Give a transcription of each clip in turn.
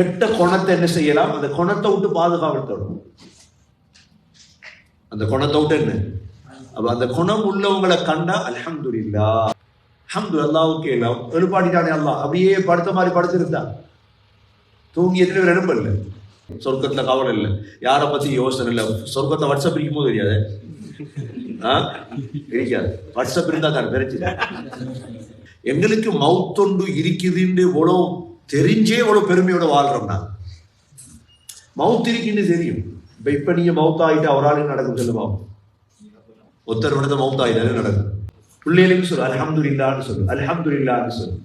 கெட்ட குணத்தை என்ன செய்யலாம்? அந்த குணத்தை விட்டு பாதுகாவல் அந்த குணத்தை விட்டு என்ன? அப்ப அந்த குணம் உள்ளவங்களை கண்டா அல்ஹம்துலில்லா. அல்ஹம்து அல்லாவுக்கு எல்லாம் எழுப்பாடிட்டானே அல்லாஹ். அப்படியே படுத்த மாதிரி படுத்திருந்தா. தூங்கி எத்தனை பேர் இல்லை சொர்க்கத்துல கவலை இல்லை. யாரை பத்தி யோசனை இல்லை? சொர்க்கத்தை வாட்ஸ்அப் இருக்கும் போது தெரியாது இருக்காது வாட்ஸ்அப் இருந்தா தான் பிரச்சனை எங்களுக்கு மவுத்தொண்டு இருக்குதுன்னு இவ்வளவு தெரிஞ்சே இவ்வளவு பெருமையோட வாழ்றோம் நான் மவுத் இருக்குன்னு தெரியும். இப்போ இப்போ நீங்க மவுத் ஆயிட்டு அவராலும் நடக்கும் சொல்லுமா ஒருத்தர் விடத்த மவுத் ஆயிட்டாலே நடக்கும். பிள்ளைகளுக்கு சொல்லு அலஹமது இல்லான்னு சொல்லு அலஹமது இல்லான்னு சொல்லு.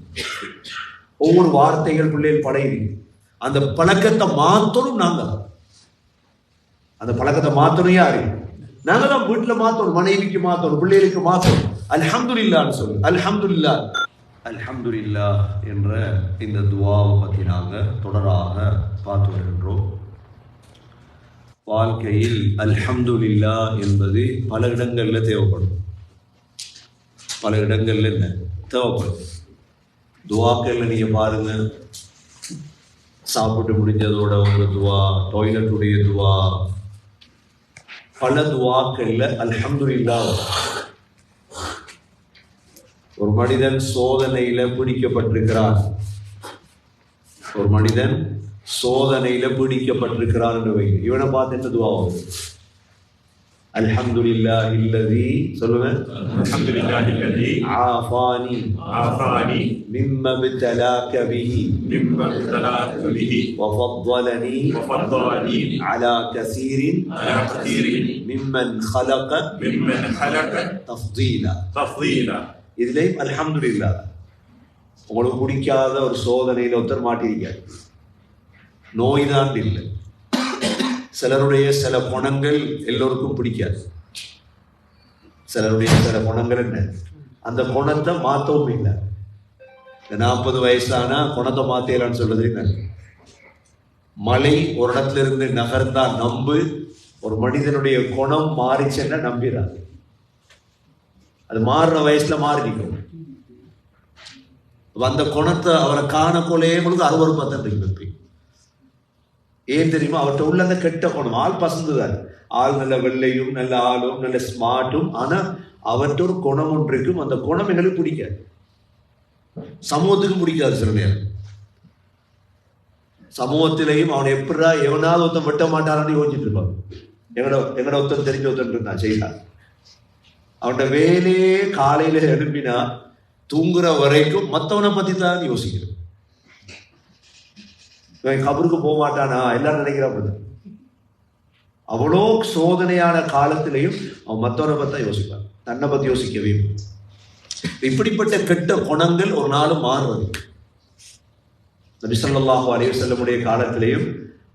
ஒவ்வொரு வார்த்தைகள் பிள்ளைகள் படையிறீங்க அந்த பழக்கத்தை மாத்தணும் நாங்கள் அந்த பழக்கத்தை மாத்தணும் யாரு? நாங்கள் தான் வீட்டில் மாத்தணும் மனைவிக்கு மாத்தணும் பிள்ளைகளுக்கு மாத்தணும். இல்லான்னு சொல்லு அல்ஹம்துலில்லா அல்ஹம்துலில்லா என்ற இந்த துவாவை பற்றி நாங்கள் தொடராக பார்த்து வருகின்றோம். வாழ்க்கையில் அல்ஹம்துலில்லா என்பது பல இடங்களில் தேவைப்படும். பல இடங்களில் என்ன தேவைப்படும். துவாக்களில் நீங்கள் பாருங்க. சாப்பிட்டு முடிஞ்சதோட ஒரு துவா டாய்லெட்டுடைய துவா பல துவாக்களில் அல்ஹம்துலில்லா வரும். ஒரு மனிதன் சோதனையில பிடிக்கப்பட்டிருக்கிறான் ஒரு மனிதன் சோதனையில பிடிக்கப்பட்டிருக்கிறான் என்று வை இவனை பார்த்து என்ன துவா வரும் அல்ஹம்துலில்லா இல்லதி சொல்லுவேன் الحمد لله الذي ஆஃபானி عافاني மிம்ம ابتلاك به مما ابتلاك به وفضلني وفضلني على كثير على كثير ممن خلق ممن خلق تفضيلا تفضيلا இதுலயும் இல்லாத உங்களுக்கு பிடிக்காத ஒரு சோதனையில் ஒருத்தர் மாட்டிருக்காரு நோய் தான் இல்லை சிலருடைய சில குணங்கள் எல்லோருக்கும் பிடிக்காது சிலருடைய சில குணங்கள் என்ன அந்த குணத்தை மாத்தவும் இல்லை இந்த நாற்பது வயசானா குணத்தை மாத்தலான்னு சொல்றது என்ன மலை ஒரு இடத்துல இருந்து நகர்ந்தா நம்பு ஒரு மனிதனுடைய குணம் மாறிச்சுன்னா நம்பிடாது அது மாறுற வயசுல மாறிக்கும் வந்த அந்த குணத்தை அவரை காணக்கொள்ளே பொழுது அருவருப்பா தான் இருக்கு ஏன் தெரியுமா? அவர்கிட்ட உள்ள அந்த கெட்ட குணம். ஆள் பசந்துதான். ஆள் நல்ல வெள்ளையும் நல்ல ஆளும் நல்ல ஸ்மார்ட்டும் ஆனா அவர்கிட்ட ஒரு குணம் ஒன்று இருக்கும். அந்த குணம் எங்களுக்கு பிடிக்காது. சமூகத்துக்கும் பிடிக்காது சில நேரம். சமூகத்திலையும் அவனை எப்படா எவனாவது ஒருத்தன் வெட்ட மாட்டாரான்னு யோசிச்சுட்டு இருப்பான். எங்கட எங்கட ஒருத்தன் தெரிஞ்ச ஒருத்தன் இருந்தான் செய்யலாம் அவன்கிட்ட வேலையே காலையில எழுப்பினா தூங்குற வரைக்கும் மற்றவனை பற்றி தான் யோசிக்கிறேன் இவன் கபருக்கு போக மாட்டானா? எல்லாரும் நினைக்கிறான் அவ்வளோ சோதனையான காலத்திலையும் அவன் மற்றவனை பற்றி தான் யோசிப்பான். தன்னை பற்றி யோசிக்கவே இப்படிப்பட்ட கெட்ட குணங்கள் ஒரு நாளும் மாறுவது நபி ஸல்லல்லாஹு அலைஹி வஸல்லமுடைய காலத்திலையும்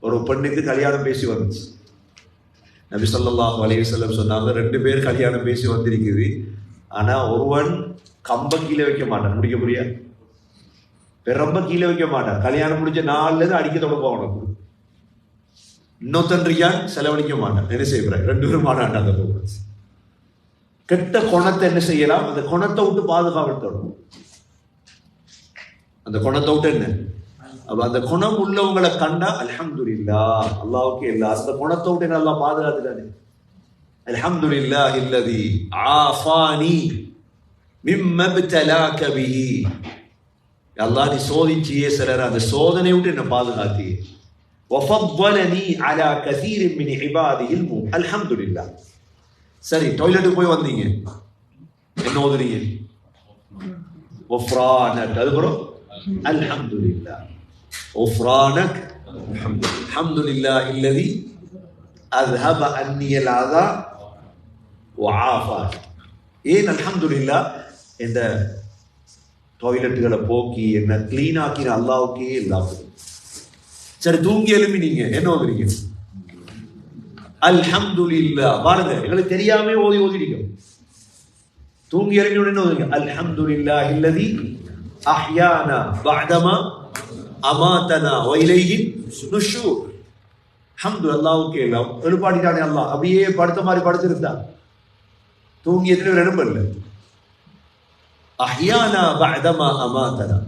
ஒரு பெண்ணுக்கு கல்யாணம் பேசி வந்துச்சு. நபி ஸல்லல்லாஹு அலைஹி வஸல்லம் சொன்னாங்க. ரெண்டு பேர் கல்யாணம் பேசி வந்திருக்குது. ஆனால் ஒருவன் கம்ப கீழே வைக்க மாட்டான். முடிக்க முடியாது ரொம்ப கீழே வைக்க மாட்டான். கல்யாணம் முடிஞ்ச நாள்லேருந்து அடிக்க தொடங்க உனக்கு இன்னொருத்தன் இருக்கான் செலவழிக்க மாட்டான். என்ன செய்ய ரெண்டு பேரும் மாட்டாண்டாங்க போகிறது கெட்ட குணத்தை என்ன செய்யலாம்? அந்த குணத்தை விட்டு பாதுகாப்பு தொடங்கும். அந்த குணத்தை விட்டு என்ன? அப்ப அந்த குணம் உள்ளவங்களை கண்டா அல்ஹம்துலில்லா அல்லாவுக்கு எல்லா அந்த குணத்தை விட்டு என்ன அல்லாஹ் பாதுகாத்துட்டானே அல்ஹம்துலில்லா இல்லதி ஆஃபானி மிம்ம இப்தலாக பிஹி அல்லாஹ் நீ சோதிச்சியே சிலர் அந்த சோதனை விட்டு என்ன பாதுகாத்தியே وفضلني على كثير من عباده المؤمن الحمد لله சரி டாய்லெட்டுக்கு போய் வந்தீங்க என்ன ஓதுறீங்க غفرانك அதுக்கப்புறம் الحمد لله غفرانك الحمد لله الذي أذهب عني العذى وعافاني ஏன் அல்ஹம்துலில்லா இந்த டாய்லெட்டுகளை போக்கி என்ன கிளீன் ஆக்கின அல்லாவுக்கே எல்லாம் சரி தூங்கி எழுப்பி நீங்க என்ன ஓதுறீங்க அல்ஹம்துலில்லா பாருங்க எங்களுக்கு தெரியாம ஓதி ஓதிடுங்க தூங்கி எழுப்பி உடனே ஓதுங்க அல்ஹம்துலில்லா இல்லதி அஹ்யானா பஅதமா அமாத்தனா வைலைஹி நுஷூர். ஹம்து அல்லாவுக்கு எல்லாம் எழுப்பாடிட்டானே அல்லாஹ். அப்படியே படுத்த மாதிரி படுத்திருந்தா. தூங்கி எத்தனை பேர் எழும்ப இல்லை அஹ்யானா பஅதமா அமாதனா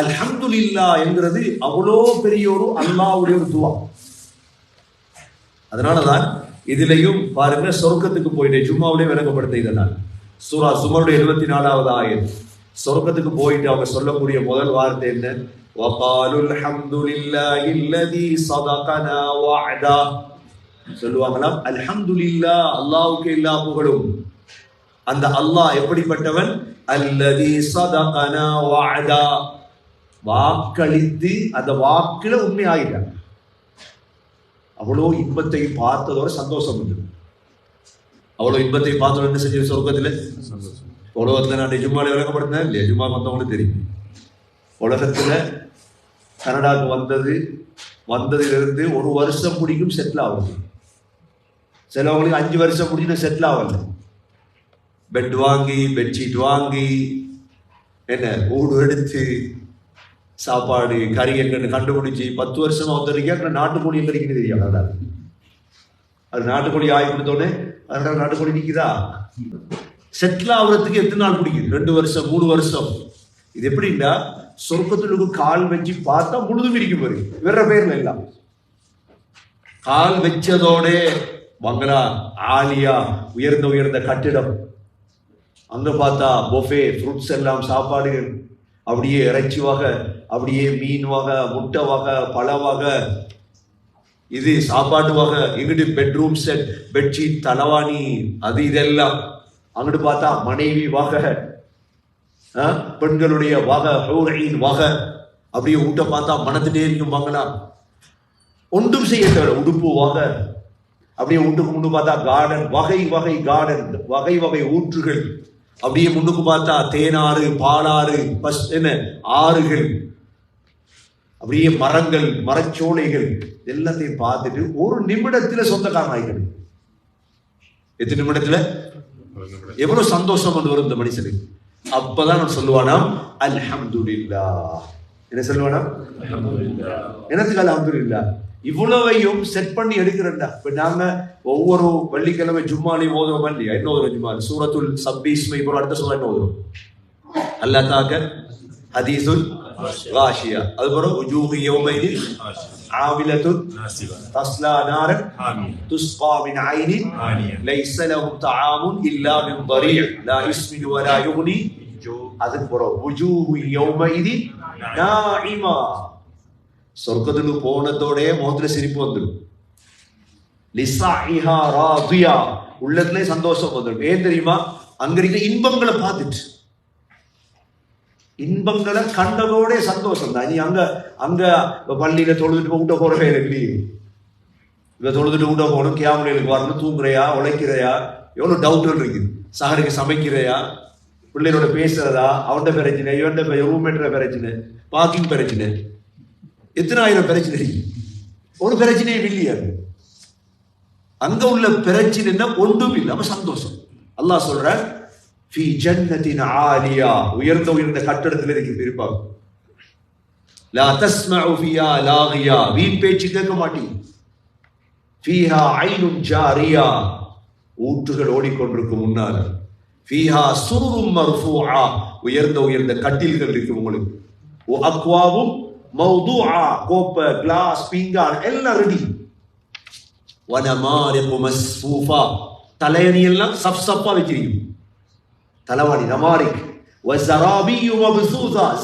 அல்ஹம்துலில்லா என்கிறது அவ்வளோ பெரிய ஒரு அல்லாவுடைய ஒரு துவா. அதனாலதான் இதுலையும் பாருங்க சொர்க்கத்துக்கு போயிட்டு ஜும்மாவிலே விளக்கப்படுத்த இதனால் சூரா சுமருடைய எழுபத்தி நாலாவது ஆயிரம் சொர்க்கத்துக்கு போயிட்டு அவங்க சொல்லக்கூடிய முதல் வார்த்தை என்ன وقالوا الحمد لله الذي صدقنا وعده சொல்லுவாங்களாம் அல்ஹம்துலில்லா அல்லாஹ்வுக்கு எல்லா புகழும் அந்த அல்லாஹ் எப்படிப்பட்டவன் அல்லதி சதகனா வஅதா வாக்களித்து அந்த வாக்குல உண்மை ஆயிட்டான் அவ்வளோ இன்பத்தை பார்த்ததோட சந்தோஷம் உண்டு அவ்வளோ இன்பத்தை பார்த்தோட என்ன செஞ்சு சொர்க்கத்தில் உலகத்தில் நான் ஜும்மாவில் விளக்கப்படுத்தினேன் இல்லையா ஜும்மா வந்தவங்களுக்கு தெரியும் உலகத்தில் கனடாவுக்கு வந்தது வந்ததிலிருந்து ஒரு வருஷம் பிடிக்கும் செட்டில் ஆகுது சிலவங்களுக்கு அஞ்சு வருஷம் பிடிக்கும் செட்டில் ஆகல பெட் வாங்கி பெட்ஷீட் வாங்கி என்ன ஊடு எடுத்து சாப்பாடு கறி எங்கன்னு கண்டுபிடிச்சி பத்து வருஷமா வந்திருக்கேன் நாட்டுக்கோழி எங்க இருக்குன்னு தெரியும் அது நாட்டுக்கோழி ஆகி கொடுத்தோடனே அதனால நாட்டுக்கோழி நிற்குதா செட்டில் ஆகுறதுக்கு எத்தனை நாள் பிடிக்கும் ரெண்டு வருஷம் மூணு வருஷம். இது எப்படின்னா சொர்க்கத்துக்கு கால் வச்சு பார்த்தா முழுதும் இருக்கும் பாரு. வேற பேர்ல எல்லாம் கால் வச்சதோட பங்களா ஆலியா உயர்ந்த உயர்ந்த கட்டிடம். அங்க பார்த்தா பொஃபே ஃப்ரூட்ஸ் எல்லாம் சாப்பாடுகள். அப்படியே இறைச்சி வகை அப்படியே மீன் வகை முட்டை வகை பழ வகை. இது சாப்பாடு வகை. எங்கிட்டு பெட்ரூம் செட் பெட்ஷீட் தலவாணி அது இதெல்லாம். அங்கிட்டு பார்த்தா மனைவி வாக ஆ, பெண்களுடைய வகை ஹூரையின் வகை அப்படியே ஊட்ட பார்த்தா மனத்திலே இருக்கும் வாங்கலாம் ஒன்றும் செய்ய தேவை உடுப்பு வகை அப்படியே ஊட்டுக்கு முன்னு பார்த்தா கார்டன் வகை வகை கார்டன் வகை வகை ஊற்றுகள். அப்படியே முன்னுக்கு பார்த்தா தேனாறு பாலாறு பஸ் என்ன ஆறுகள். அப்படியே மரங்கள் மரச்சோலைகள் எல்லாத்தையும் பார்த்துட்டு ஒரு நிமிடத்துல சொந்தக்காரன் ஆகிக்கணும் எத்தனை நிமிடத்துல? எவ்வளவு சந்தோஷம் கொண்டு வரும் இந்த மனுஷனுக்கு? அப்பதான் நான் சொல்லுவானாம் அல்ஹம்துலில்லா என்ன சொல்லுவானாம் என்னத்துக்கு அல்ஹம்துலில்லா இவ்வளவையும் செட் பண்ணி எடுக்கிறேன்டா. இப்ப நாங்க ஒவ்வொரு வெள்ளிக்கிழமை ஜும்மாலையும் ஓதுறோம் இல்லையா? என்ன ஓதுறோம் ஜும்மா? சூரத்துல் சப்பீஸ்மை இப்போ அடுத்த சூரா என்ன ஓதுறோம் அல்லா தாக்க ஹதீசுல் காஷியா அது பிறகு உஜூஹு யௌமைதின் ஆமிலத்துன் ناسبة தஸ்லா நாரன் آمين تسقى من عين آنية ليس لهم طعام إلا من ضريع لا يسمن ولا يغني அதுக்கு பிறகு وجوه يومئذ ناعمة சொர்க்கத்துக்கு போனதோட முகத்துல சிரிப்பு வந்துடும் லிசாஇஹா ராதியா உள்ளத்திலே சந்தோஷம் வந்துடும் ஏன் தெரியுமா அங்க இருக்க இன்பங்களை பார்த்துட்டு இன்பங்களை கண்டதோட சந்தோஷம் தான் நீ அங்க அங்க பள்ளியில தொழுதுட்டு ஊட்ட போறவே இல்லையே இவ தொழுதுட்டு ஊட்ட போகணும் கேமரைகளுக்கு வரணும் தூங்குறையா உழைக்கிறையா? எவ்வளவு டவுட்கள் இருக்குது. சகருக்கு சமைக்கிறையா? பிள்ளைகளோட பேசுறதா? அவன்கிட்ட பிரச்சனை இவன்கிட்ட ரூம்மேட்ல பிரச்சனை பார்க்கிங் பிரச்சனை. எத்தனை ஆயிரம் பிரச்சனை இருக்கு? ஒரு பிரச்சனையும் இல்லையா அங்க உள்ள பிரச்சனைன்னா ஒன்றும் இல்லை அப்ப சந்தோஷம். அல்லாஹ் சொல்ற ஃபி ஜன்னத்தின் ஆலியா உயர்ந்த உயர்ந்த கட்டடத்தில் இருக்கு இருப்பாங்க லா தஸ்மஉ ஃபியா லாகியா வீண் பேச்சு கேட்க மாட்டீங்க ஃபீஹா ஐனும் ஜாரியா ஊற்றுகள் ஓடிக்கொண்டிருக்கும் முன்னால் ஃபீஹா சுருரும் மர்ஃபூஆ உயர்ந்த உயர்ந்த கட்டில்கள் இருக்கு உங்களுக்கு ஓ அக்வாவும் மௌதுஆ கோப்பை கிளாஸ் பீங்கான் எல்லாம் ரெடி வனமாரிகு மஸ்ஃபூஃபா தலையணி எல்லாம் சப் சப்பா தலைவாணி நமாரி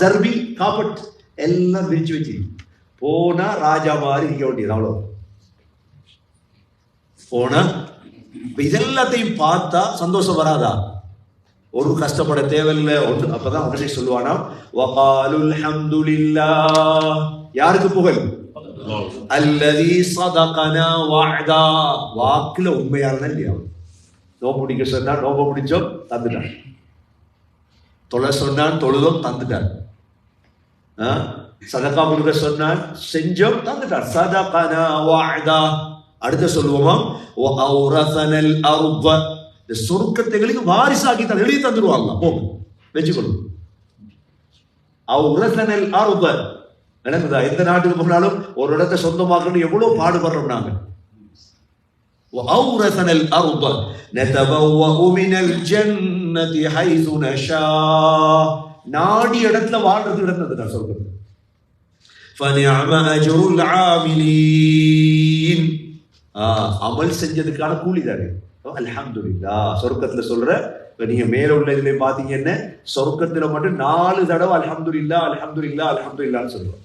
ஜர்பி காப்பட் எல்லாம் விரிச்சு வச்சு. போனா ராஜா மாதிரி இருக்க வேண்டியது அவ்வளோ போனா இதெல்லாத்தையும் பார்த்தா சந்தோஷம் வராதா? ஒரு கஷ்டப்பட தேவையில்லை. ஒன்று அப்பதான் உடனே சொல்லுவானா வகாலுல் ஹம்துலில்லா யாருக்கு புகழ்? அல்லதி சதகனா வாதா வாக்குல உண்மையானதான் இல்லையா? நோம்பு பிடிக்க சொன்னா நோம்ப பிடிச்சோம் தந்துட்டான். தொலை சொன்னான் தொழுதோம் தந்துட்டான் ஆ? சதகா கொடுக்க சொன்னான் செஞ்சோம் தந்துட்டான் சதகனா வஅதா அடுத்து சொல்லுவோமா வ அவ்ரசனல் அர்த இந்த சொர்க்கத்தைகளுக்கு வாரிசாக்கி தான் எழுதி தந்துருவாங்க போ வச்சுக்கணும் அவ்ரசனல் அர்த விளங்குதா எந்த நாட்டுக்கு போனாலும் ஒரு இடத்தை சொந்தமாக்கணும் எவ்வளவு பாடுபடுறோம் நாங்க وأورثنا الأرض نتبوأ من الجنة ஜன்னதி ஹைசு நஷா. நாடி இடத்துல வாழ்றது இடத்துல நான் சொல்றது. அமல் செஞ்சதுக்கான கூலி தானே அல்ஹம்துல்லா சொர்க்கத்துல சொல்ற இப்போ நீங்க மேல உள்ள இதுல பாத்தீங்கன்னா சொர்க்கத்துல மட்டும் நாலு தடவை அல்ஹம்துல்லா அல்ஹம்துல்லா அல்ஹம்துல்லான்னு சொல்றோம்.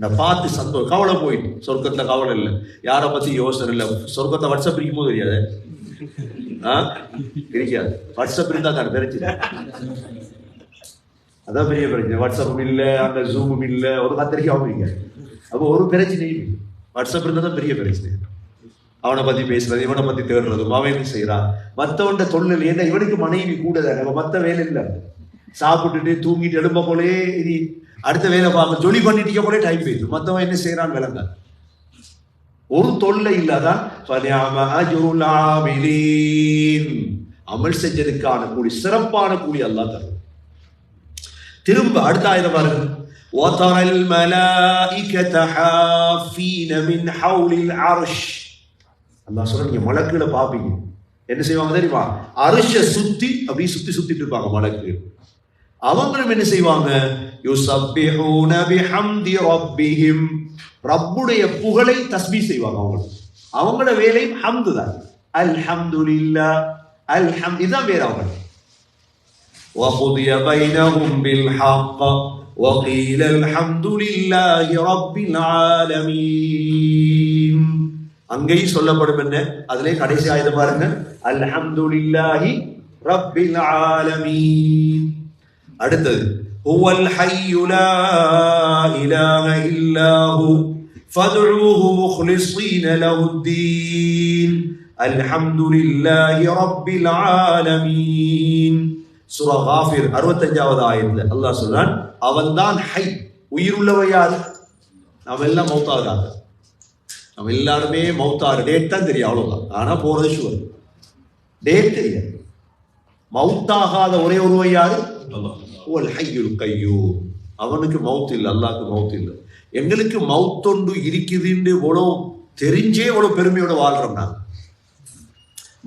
நான் பார்த்து சந்தோஷம். கவலை போயிட்டு. சொர்க்கத்துல கவலை இல்லை. யாரை பத்தி யோசனை இல்லை. சொர்க்கத்தை வருஷம் பிரிக்கும் போது தெரியாது. கிடைக்காது வாட்ஸ்அப் இருந்தால் தான் பிரச்சனை அதான் பெரிய பிரச்சனை. வாட்ஸ்அப்பும் இல்லை அந்த ஜூமும் இல்லை. ஒரு கத்திரிக்கை இல்ல அப்போ ஒரு பிரச்சனையும் வாட்ஸ்அப் இருந்தால் தான் பெரிய பிரச்சனை. அவனை பற்றி பேசுறது இவனை பற்றி தேடுறது அவன் செய்கிறான் செய்யறான் தொழில் ஏன்னா இவனுக்கு மனைவி கூட தானே. மற்ற வேலை இல்லை. சாப்பிட்டுட்டு தூங்கிட்டு எழும்ப போலே இது அடுத்த வேலை பார்க்க ஜொலி பண்ணிட்டீங்க போலே டைம் போயிடும் மற்றவன் என்ன செய்கிறான்னு விளங்க ஒரு தொல்லை இல்லாதான் فَنِعْمَ أَجْرُ الْعَامِلِينَ. அமல் செஞ்சதுக்கான கூலி சிறப்பான கூலி அல்லாஹ் தரும் திரும்ப அடுத்த ஆயிரம் பாருங்க وَتَرَى الْمَلَائِكَةَ حَافِّينَ مِنْ حَوْلِ الْعَرْشِ அல்லாஹ் சொல்ற நீங்க மலக்குகளை பாப்பீங்க என்ன செய்வாங்க தெரியுமா அரிஷ சுத்தி அப்படியே சுத்தி சுத்திட்டு இருப்பாங்க மலக்கு அவங்களும் என்ன செய்வாங்க யுசப்பிஹூன பிஹம்தி ரப்பிஹிம் ரப்புடைய புகழை தஸ்பீ செய்வாங்க அவங்க அவங்களோட வேலை ஹம்து தான் அல்ஹம்துலில்லா அல்ஹம் இதுதான் வேற அவங்க وقضي بينهم بالحق وقيل الحمد لله رب العالمين அங்கேயும் சொல்லப்படும் என்ன அதிலே கடைசி ஆயுதம் பாருங்க அல்ஹம்துலில்லாஹி ரப்பில் ஆலமீன் அடுத்தது هو الحي لا إله إلا هو فادعوه مخلصين له الدين الحمد لله رب العالمين சூரா காஃபிர் அறுபத்தஞ்சாவது ஆயிரத்துல அல்லாஹ் சொல்றான் அவன்தான் ஹை உயிருள்ளவை யாரு நாம எல்லாம் மௌத்தாகிறாங்க நம்ம எல்லாருமே மௌத்தாரு டேட் தான் தெரியும் அவ்வளவுதான் ஆனா போறது ஷுவர் டேட் தெரியாது மௌத்தாகாத ஒரே ஒருவை யாரு? ஓல் ஹையுல் கையூம். அவனுக்கு மவுத் இல்லை அல்லாஹ்க்கு மவுத் இல்லை. எங்களுக்கு மவுத்தொண்டு இருக்குதுன்னு இவ்வளோ தெரிஞ்சே இவ்வளோ பெருமையோட வாழ்றோம் நான்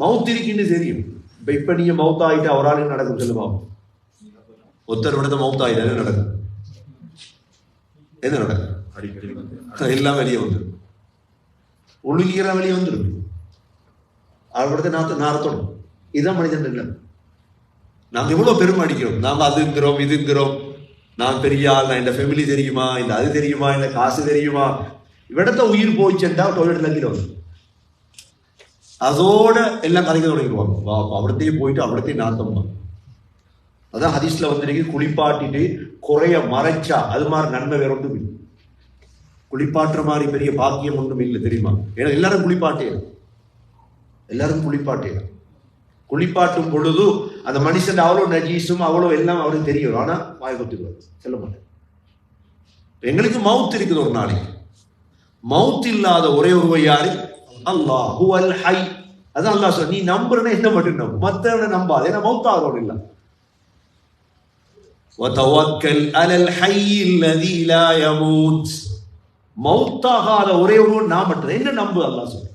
மவுத் இருக்குன்னு தெரியும். இப்ப இப்ப நீங்க மவுத் ஆயிட்டு அவரால் நடக்கும் சொல்லுமா? ஒருத்தர் விடத்த மவுத் என்ன நடக்கும்? என்ன நடக்கும்? எல்லாம் வெளியே வந்துடும் ஒழுங்கீரெல்லாம் வெளியே வந்துடும் அவர்கிட்ட நாத்த நாரத்தோடும் இதுதான் மனிதன் இல்லை. நாம் எவ்வளோ பெருமை அடிக்கிறோம்? நாம் அதுங்கிறோம் இதுங்கிறோம். நான் பெரிய ஆள் நான் இந்த ஃபேமிலி தெரியுமா? இந்த அது தெரியுமா? இந்த காசு தெரியுமா? இவ்விடத்த உயிர் போயிச்சுட்டா டொய்லெட் இறங்கிடுவாங்க அதோட எல்லாம் கதைக்க தொடங்கிடுவாங்க. வா அவிடத்தையும் போயிட்டு அவிடத்தையும் நாத்தம் தான் அதான் ஹதீஸ்ல வந்துருக்கு குளிப்பாட்டிட்டு குறைய மறைச்சா அது மாதிரி நன்மை வேற ஒன்றும் இல்லை. குளிப்பாட்டுற மாதிரி பெரிய பாக்கியம் ஒன்றும் இல்லை தெரியுமா? ஏன்னா எல்லாரும் குளிப்பாட்டே எல்லாரும் குளிப்பாட்டே குளிப்பாட்டும் பொழுது அந்த மனுஷன் அவ்வளோ நஜீஸும் அவ்வளோ எல்லாம் அவருக்கு தெரியும் ஆனா வாய் கொத்துக்குவார் சொல்ல மாட்டேன் எங்களுக்கு மவுத் இருக்குது ஒரு நாளைக்கு மவுத் இல்லாத ஒரே ஒருவர் யாரு அல்லாஹ் ஹுவல் ஹை அதான் அல்லாஹ் சொல் நீ நம்புறனா என்ன மட்டும் நம்பு மத்தவனை நம்பாது ஏன்னா மவுத் ஆகிறோம் இல்லை وتوكل على الحي الذي لا يموت மௌத்தாகாத ஒரே ஒருவர் நான் மட்டும் என்ன நம்பு அல்லாஹ் சொல்ற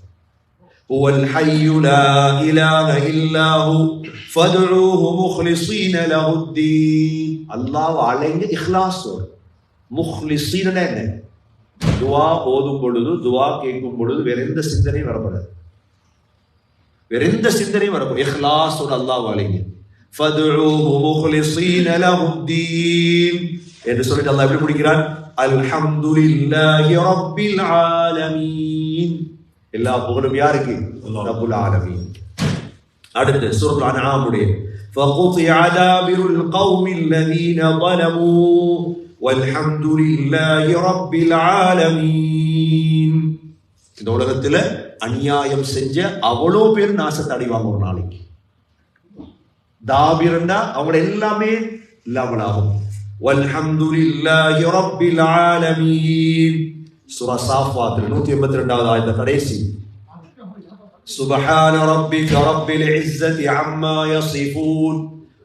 هو الحي لا إله إلا هو فادعوه مخلصين له الدين அல்லாஹ் அழைங்க இஹ்லாஸ் முஹ்லிசீன என்ன துவா ஓதும் பொழுது துவா கேட்கும் பொழுது வேற எந்த சிந்தனையும் வரப்படாது வேற எந்த சிந்தனையும் வரப்படாது இஹ்லாஸோட அல்லாஹ் அழைங்க فادعوه مخلصين له الدين என்று சொல்லிட்டு அல்லாஹ் எப்படி முடிக்கிறான் அல்ஹம்துலில்லாஹி ரப்பில் ஆலமீன் எல்லா புகழும் யாருக்கு ரப்புல் ஆலமீன் அடுத்து சூரத்துல் அன்ஆமுடைய فقطع دابر القوم الذين ظلموا والحمد لله رب العالمين இந்த உலகத்துல அநியாயம் செஞ்ச அவ்வளோ பேர் நாசத்தை அடைவாங்க ஒரு நாளைக்கு தாபிரண்டா அவங்க எல்லாமே இல்லாமலாகும் வல்ஹம்துலில்லாஹி ரப்பில் ஆலமீன் சூரா சாஃபாத் 182வது ஆயத்த கடைசி سبحان ربك رب العزة عما يصفون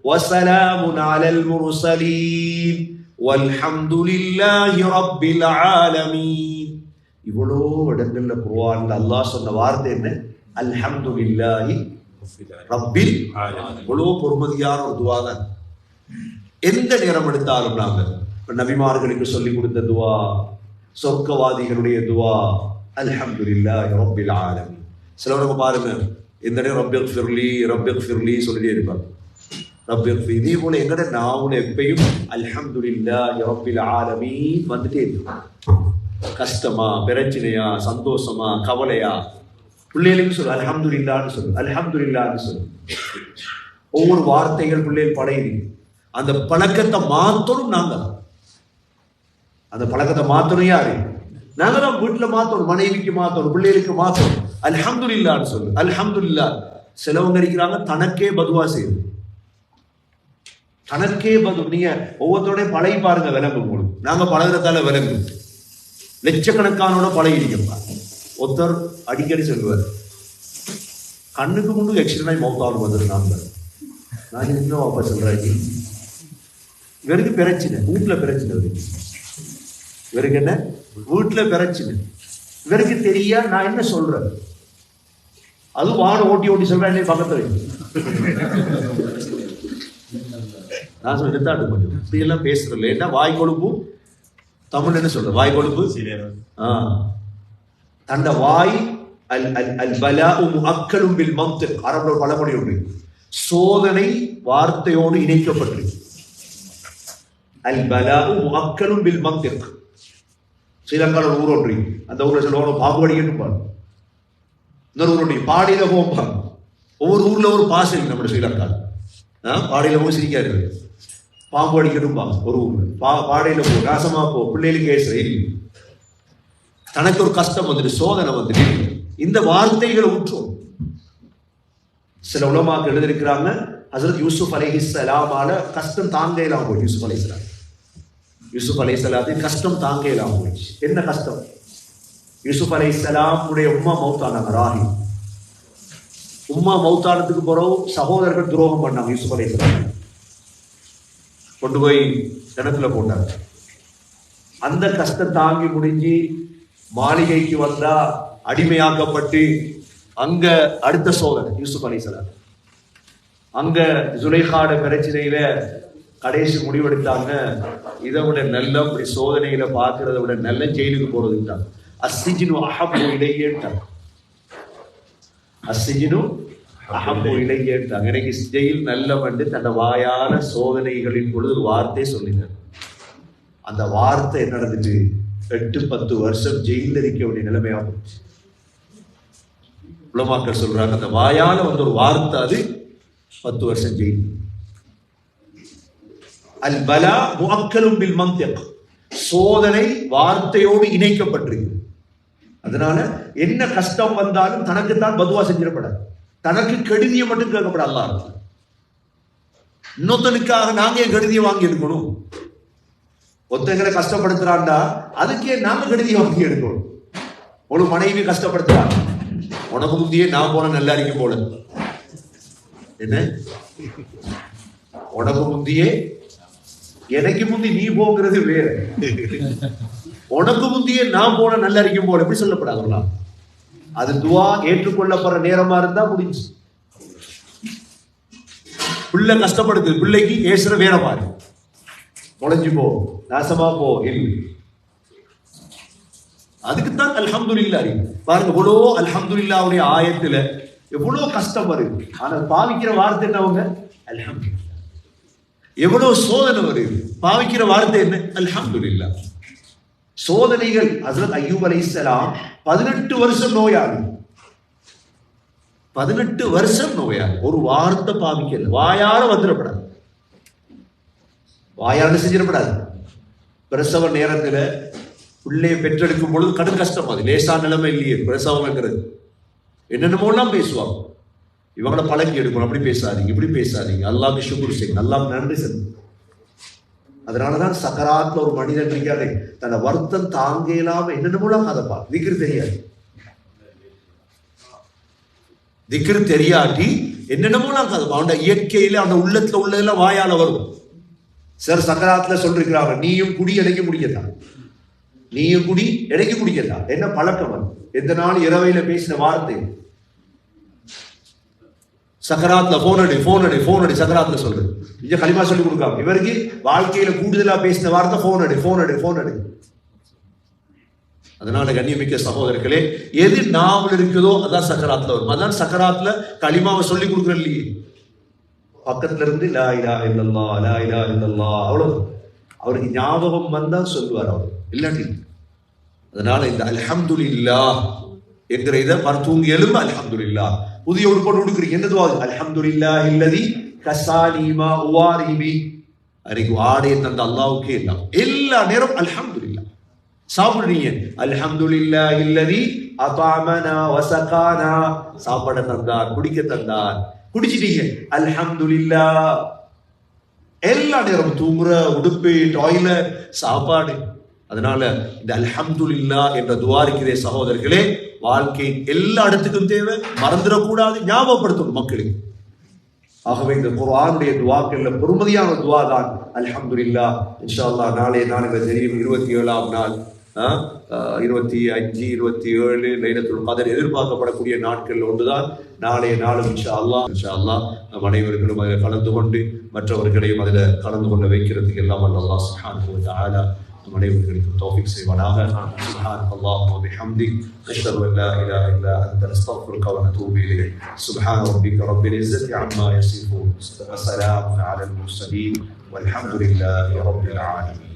وسلام على المرسلين والحمد لله رب العالمين இவ்வளோ இடங்கள்ல குர்ஆன்ல அல்லாஹ் சொன்ன வார்த்தை என்ன அல்ஹம்துலில்லாஹி ரப்பில் இவ்வளோ பொறுமதியான ஒரு துவா தான் எந்த நேரம் எடுத்தாலும் நாங்க இப்ப நபிமார்களுக்கு சொல்லி கொடுத்த துவா சொர்க்கவாதிகளுடைய துவா அல்ஹம்துலில்லாஹி ரப்பில் ஆலம் சிலவங்க பாருங்க இந்த நேரம் ரப்பிக் ஃபிர்லி ரப்பியக் ஃபிர்லி சொல்லிட்டே இருப்பாங்க. ரப்பியக் இதே போல எங்கட நாவுல எப்பயும் அல்ஹம்துலில்லாஹி ரப்பில் ஆலமீன் வந்துட்டே இருக்கும் கஷ்டமா பிரச்சனையா சந்தோஷமா கவலையா? பிள்ளைகளுக்கு சொல்லு அல்ஹம்துலில்லான்னு சொல்லு அல்ஹம்துலில்லான்னு சொல்லு. ஒவ்வொரு வார்த்தைகள் பிள்ளைகள் படையுது. அந்த பழக்கத்தை மாத்தணும் நாங்க. அந்த பழக்கத்தை மாத்தணும் யாரு நாங்க தான் வீட்டுல மாத்தணும் மனைவிக்கு மாத்தணும் பிள்ளைகளுக்கு மாத்தணும். அல்ஹம்துலில்லான்னு சொல்லு. அல்ஹம்துலில்லா சிலவங்க இருக்கிறாங்க தனக்கே பதுவா செய்யுது. தனக்கே பது நீங்க ஒவ்வொருத்தரோட பழகி பாருங்க விலங்கு உங்களுக்கு நாங்க பழகுறதால விலங்கு லட்சக்கணக்கானோட பழகிருக்கப்பா ஒருத்தர் அடிக்கடி சொல்லுவார் கண்ணுக்கு முன்னு எக்ஸ்டர்னாய் மௌத்தாலும் வந்துருந்தாங்க நான் இன்னும் அப்பா சொல்றேன் இவருக்கு பிரச்சனை வீட்டில் பிரச்சனை இவருக்கு இவருக்கு என்ன? வீட்டில் பிரச்சனை. இவருக்கு தெரியா? நான் என்ன சொல்றேன்? அது வான ஓட்டி ஓட்டி சொல்றேன் என்னை பக்கத்துல நான் சொல்ல நிறுத்தாட்டு கொஞ்சம் இப்படி எல்லாம் பேசுறேன் ஏன்னா வாய் கொழுப்பு? தமிழ் என்ன சொல்ற வாய் கொழுப்பு? ஆ. வாய் அல் அல் அல் பலாவும் அக்களும் பில் மந்திக் அரபுல பழமொழி உண்டு. சோதனை வார்த்தையோடு இணைக்கப்பட்டிருக்கு. அல் பலாவும் அக்களும் பில் மந்திக் ஸ்ரீலங்கால ஊர் ஒன்றி அந்த ஊரில் சொல்லுவாங்க பாம்பு அடிக்கணும் இன்னொரு ஊர் பாடியில போம்பாங்க ஒவ்வொரு ஊர்ல ஒரு பாசை இருக்கு நம்ம ஸ்ரீலங்கா ஆ, பாடியில போய் சிரிக்காரு பாம்பு அடிக்கணும்பாங்க ஒரு ஊர்ல பா பாடையில போ ராசமா போ பிள்ளைகளுக்கு ஏசுற தனக்கு ஒரு கஷ்டம் வந்துட்டு சோதனை வந்துட்டு இந்த வார்த்தைகளை உற்றோம் சில உலமாக்கு எழுதியிருக்கிறாங்க ஹசரத் யூசுப் அலைஹிஸ்ஸலாமால கஷ்டம் தாங்க இல்லாம போய் யூசுப் அலைஹிஸ்ஸலாம் யூசுப் அலைஹிஸ்ஸலாத்தின் கஷ்டம் தாங்க இல்லாம போயிடுச்சு. என்ன கஷ்டம்? யூசுப் அலை உடைய உம்மா மௌத்தானாங்க ராகி உம்மா மௌத்தானத்துக்கு பிறகு சகோதரர்கள் துரோகம் பண்ணாங்க யூசுப் அலைஹிஸ்ஸலாம் கொண்டு போய் கிணத்துல போட்டாங்க. அந்த கஷ்டம் தாங்கி முடிஞ்சு மாளிகைக்கு வந்தா அடிமையாக்கப்பட்டு அங்க அடுத்த சோதனை யூசுப் அலைஹிஸ்ஸலாம் அங்க ஜுலைஹாட பிரச்சனையில கடைசி முடிவெடுத்தாங்க. இதை விட நல்ல இப்படி சோதனையில பார்க்கறத விட நல்ல ஜெயிலுக்கு போறதுட்டாங்க அசிஜினு அஹப்பு இலையேட்டாங்க அசிஜினு அஹப்பு இலையேட்டாங்க எனக்கு ஜெயில் நல்ல வந்து தன்னை வாயான சோதனைகளின் பொழுது ஒரு வார்த்தையை சொல்லினார். அந்த வார்த்தை என்ன நடந்துச்சு? எட்டு பத்து வருஷம் ஜெயிலில் இருக்க வேண்டிய நிலைமையா போச்சு. உலமாக்கள் சொல்றாங்க அந்த வாயால வந்த ஒரு வார்த்தை அது. பத்து வருஷம் ஜெயில். அல் பலா முக்கலும் பில் மந்திக் சோதனை வார்த்தையோடு இணைக்கப்பட்டிருக்கு அதனால என்ன கஷ்டம் வந்தாலும் தனக்கு தான் பதுவா செஞ்சிடப்படாது. தனக்கு கெடுதியை மட்டும் கேட்கப்பட அல்லாஹ். இன்னொருத்தனுக்காக நாங்க ஏன் கெடுதியை வாங்கி எடுக்கணும்? ஒத்தங்களை கஷ்டப்படுத்துறான்டா அதுக்கே நாம கெடுதியை வாங்கி எடுக்கணும். ஒரு மனைவி கஷ்டப்படுத்துறான் உனக்கு முந்தையே நான் போன நல்லா இருக்கும் போல. என்ன? உனக்கு முந்தியே எனக்கு முந்தி நீ போங்கிறது வேற. உனக்கு முந்தியே நான் போன நல்லா இருக்கும் போல எப்படி சொல்லப்படாதுங்களா அது துவா ஏற்றுக்கொள்ளப்படுற நேரமா இருந்தா முடிஞ்சு. பிள்ளை கஷ்டப்படுது பிள்ளைக்கு ஏசுற வேற பாரு. முளைஞ்சு போ நாசமா போ இல்லை அதுக்குத்தான் அல்ஹம்துலில்லாஹ் பாருங்க எவ்வளோ அல்ஹம்துலில்லாவுடைய ஆயத்துல எவ்வளவு கஷ்டம் வருது. ஆனால் பாவிக்கிற வார்த்தை என்ன அவங்க அல்ஹம்துலில்லாஹ். எவ்வளவு சோதனை வருது பாவிக்கிற வார்த்தை என்ன? அல்ஹம்துலில்லாஹ் சோதனைகள் ஹசரத் அலி இஸ்லாம் பதினெட்டு வருஷம் நோயாளி. பதினெட்டு வருஷம் நோயாளி. ஒரு வார்த்தை பாவிக்கல. வாயால வந்துடப்படாது. வாயால செஞ்சிடப்படாது. பிரசவ நேரத்துல பிள்ளையை பெற்றெடுக்கும் பொழுது கடும் கஷ்டம். அது லேசா நிலைமை இல்லையே. பிரசவம்ங்கிறது என்னென்னமோலாம் பேசுவாங்க. இவங்கள பழக்கி எடுக்கணும். அப்படி பேசாதீங்க இப்படி பேசாதீங்க. அல்லாஹ்க்கு சுக்குர் செய்யுங்க. அல்லாஹ்க்கு நன்றி செய்யுங்க அதனாலதான் சக்கராத்துல ஒரு மனிதன் இருக்காரு தன்னை வருத்தம் தாங்க இல்லாம என்னென்னமோலாம் அதப்பா திக்ரு தெரியாது. திக்ரு தெரியாட்டி என்னென்னமோலாம் கதைப்பா அவனோட இயற்கையில அவனோட உள்ளத்துல உள்ளதெல்லாம் வாயால வரும். சார் சக்கராத்துல சொல்லிருக்கிறாங்க நீயும் குடி இடைக்க முடியத்தான் நீயும் குடி இடைக்க முடியத்தான் என்ன பழக்கம் எந்த நாள் இரவையில பேசின வார்த்தை? சக்கராத்ல போன் அடி போன் அடி போன் அடி சக்கராத்துல சொல்றது. இங்க களிமா சொல்லி கொடுக்காம. இவருக்கு வாழ்க்கையில கூடுதலா பேசின வார்த்தை போன் அடி போன் அடி போன் அடி. அதனால கண்ணியமிக்க சகோதரர்களே எது நாவல் இருக்குதோ அதான் சக்கராத்துல வரும். அதான் சக்கராத்துல களிமாவை சொல்லி கொடுக்குற இல்லையே. பக்கத்துல இருந்து லா இலா இல்லல்லா லா இலா இல்லல்லா அவ்வளவு. அவருக்கு ஞாபகம் வந்தா சொல்லுவார் அவர். இல்லாட்டி. அதனால இந்த அல்ஹம்துலில்லா என்கிற இதை மருத்துவங்க எலும்பு அல்ஹம்துலில்லா. புதிய உடுப்பாடு போட்டு கொடுக்குறீங்க என்ன துவா அல்ஹம்துலில்லா இல்லதி கசாலிமா உவாரிபி அன்னைக்கு ஆடை தந்த அல்லாவுக்கே எல்லாம். எல்லா நேரம் அல்ஹம்துலில்லா. சாப்பிடுறீங்க. அல்ஹம்துலில்லா இல்லதி அபாமனா வசகானா. சாப்பிட தந்தார் குடிக்க தந்தார் குடிச்சிட்டீங்க. அல்ஹம்துலில்லா. எல்லா நேரம் தூங்குற உடுப்பு டாய்லெட் சாப்பாடு. அதனால இந்த அல்ஹம்துல்லா என்ற துவாரிக்கிறே சகோதரர்களே வாழ்க்கை எல்லா இடத்துக்கும் தேவை. மறந்துடக்கூடாது ஞாபகப்படுத்தணும் மக்களுக்கு. ஆகவே இந்த குர்ஆனுடைய துவாக்கள்ல பொறுமதியான துவா தான் அல்ஹம்துலில்லா இன்ஷா அல்லாஹ் நாளைய நாளைக்கு தெரியும் இருபத்தி ஏழாம் நாள் இருபத்தி அஞ்சு இருபத்தி ஏழு லைலத்துல் கதர் எதிர்பார்க்கப்படக்கூடிய நாட்கள் ஒன்றுதான். நாளைய நாளும் இன்ஷா அல்லாஹ் இன்ஷா அல்லாஹ் நம் அனைவர்களும் அதில் கலந்து கொண்டு மற்றவர்களையும் அதில் கலந்து கொண்டு வைக்கிறதுக்கு எல்லாம் வல்ல تمہरे ऊपर की तौफीक से बना है सुभान अल्लाह व बिहमदिक अशहदु अन ला इलाहा इल्ला अंत अस्तगफिरुका व अतूबु इलैक सुभान रब्बिक रब्बिल इज्जति अम्मा यसिफून व सलाम अलल मुरसलीन والحمد لله رب العالمين